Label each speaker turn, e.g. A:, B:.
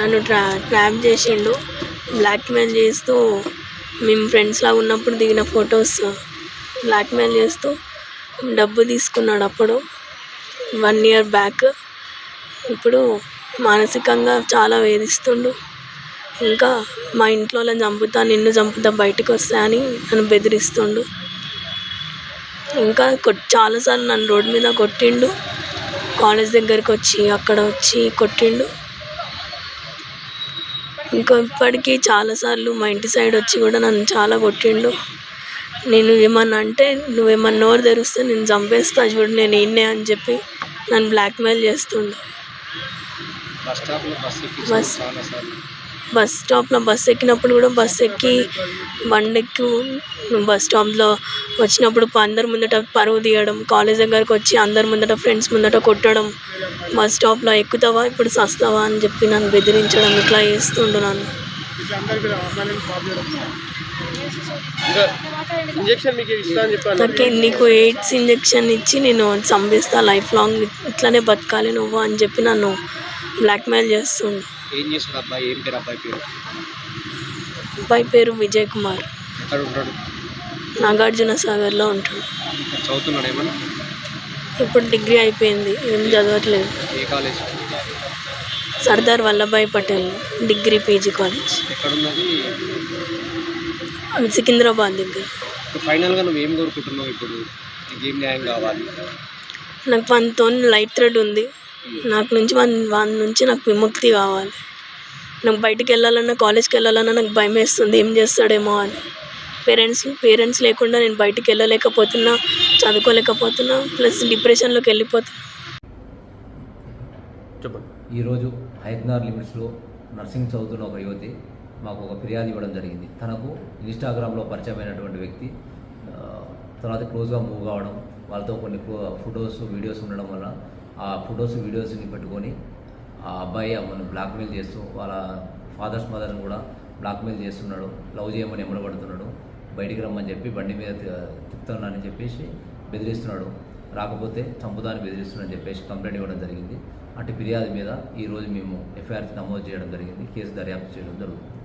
A: నన్ను ట్రా ట్రాప్ చేసిండు. బ్లాక్మెయిల్ చేస్తూ మేము ఫ్రెండ్స్లా ఉన్నప్పుడు దిగిన ఫొటోస్ బ్లాక్మెయిల్ చేస్తూ డబ్బు తీసుకున్నాడు అప్పుడు. వన్ ఇయర్ బ్యాక్ ఇప్పుడు మానసికంగా చాలా వేధిస్తుండు. ఇంకా మా ఇంట్లో చంపుతా నిన్ను చంపుతా బయటకు వస్తా అని నన్ను బెదిరిస్తుండు. ఇంకా కొట్ చాలాసార్లు నన్ను రోడ్డు మీద కొట్టిండు. కాలేజ్ దగ్గరికి వచ్చి అక్కడ వచ్చి కొట్టిండు. ఇంకా ఇప్పటికీ చాలాసార్లు మా ఇంటి సైడ్ వచ్చి కూడా నన్ను చాలా కొట్టిండు. నేను ఏమన్నా అంటే నువ్వేమన్నా నోరు తెరిస్తే నేను చంపేస్తా చూడు నేను ఈయన్నే అని చెప్పి నన్ను బ్లాక్మెయిల్ చేస్తుండు.
B: బస్ బస్
A: స్టాప్లో బస్ ఎక్కినప్పుడు కూడా బస్ ఎక్కి బండి ఎక్కి బస్ స్టాప్లో వచ్చినప్పుడు అందరి ముందట పరువు తీయడం కాలేజ్ దగ్గరకు వచ్చి అందరి ముందట ఫ్రెండ్స్ ముందట కొట్టడం బస్ స్టాప్లో ఎక్కుతావా ఇప్పుడు సస్తావా అని చెప్పి నన్ను బెదిరించడం ఇట్లా చేస్తుండు నన్ను. నాకే నీకు ఎయిడ్స్ ఇంజెక్షన్ ఇచ్చి నేను చంపేస్తా లైఫ్ లాంగ్ ఇట్లానే బతకాలి నువ్వు అని చెప్పి నన్ను బ్లాక్మెయిల్ చేస్తుండు.
B: ఏం చేస్తాడు అబ్బాయి? ఏం పేరు అబ్బాయి పేరు?
A: అబ్బాయి పేరు విజయ్ కుమార్.
B: ఎక్కడ ఉంటాడు?
A: నాగార్జున సాగర్లో ఉంటాడు.
B: చదువుతున్నాడు ఏమన్నా?
A: ఇప్పుడు డిగ్రీ అయిపోయింది. ఏం చదవట్లేదు.
B: ఏ college?
A: Sardar Vallabhbhai Patel degree PG college.
B: ఎక్కడున్నది?
A: అది సికింద్రాబాద్ దగ్గర.
B: ఫైనల్గా నువ్వు ఏం కోరుకుంటున్నావు ఇప్పుడు? నీకు ఏం న్యాయం కావాలి?
A: నాకు మనతో లైఫ్ థ్రెడ్ ఉంది. నాకు నుంచి వన్ వాని నుంచి నాకు విముక్తి కావాలి. నాకు బయటికి వెళ్ళాలన్నా కాలేజ్కి వెళ్ళాలన్నా నాకు భయం వేస్తుంది. ఏం చేస్తాడేమో అని. పేరెంట్స్ పేరెంట్స్ లేకుండా నేను బయటికి వెళ్ళలేకపోతున్నా చదువుకోలేకపోతున్నా ప్లస్ డిప్రెషన్లోకి వెళ్ళిపోతున్నా.
B: చెప్పండి.
C: ఈరోజు హైదనార్ లిమిట్స్లో నర్సింగ్ చదువుతున్న ఒక యువతి మాకు ఒక ఫిర్యాదు ఇవ్వడం జరిగింది. తనకు ఇన్స్టాగ్రామ్లో పరిచయమైనటువంటి వ్యక్తి తర్వాత క్లోజ్గా మూవ్ కావడం వాళ్ళతో కొన్ని ఫొటోస్ వీడియోస్ ఉండడం వల్ల ఆ ఫొటోస్ వీడియోస్ని పెట్టుకొని ఆ అబ్బాయి అమ్మని బ్లాక్మెయిల్ చేస్తూ వాళ్ళ ఫాదర్స్ మదర్ని కూడా బ్లాక్మెయిల్ చేస్తున్నాడు లవ్ చేయమని ఎమ్మడబడుతున్నాడు బయటికి రమ్మని చెప్పి బండి మీద తి- తిప్పుతున్నానని చెప్పేసి బెదిరిస్తున్నాడు. రాకపోతే చంపుదాన్ని బెదిరిస్తున్నాడని చెప్పేసి కంప్లైంట్ ఇవ్వడం జరిగింది. అటు ఫిర్యాదు మీద ఈరోజు మేము ఎఫ్ఐఆర్ నమోదు చేయడం జరిగింది కేసు దర్యాప్తు చేయడం జరుగుతుంది.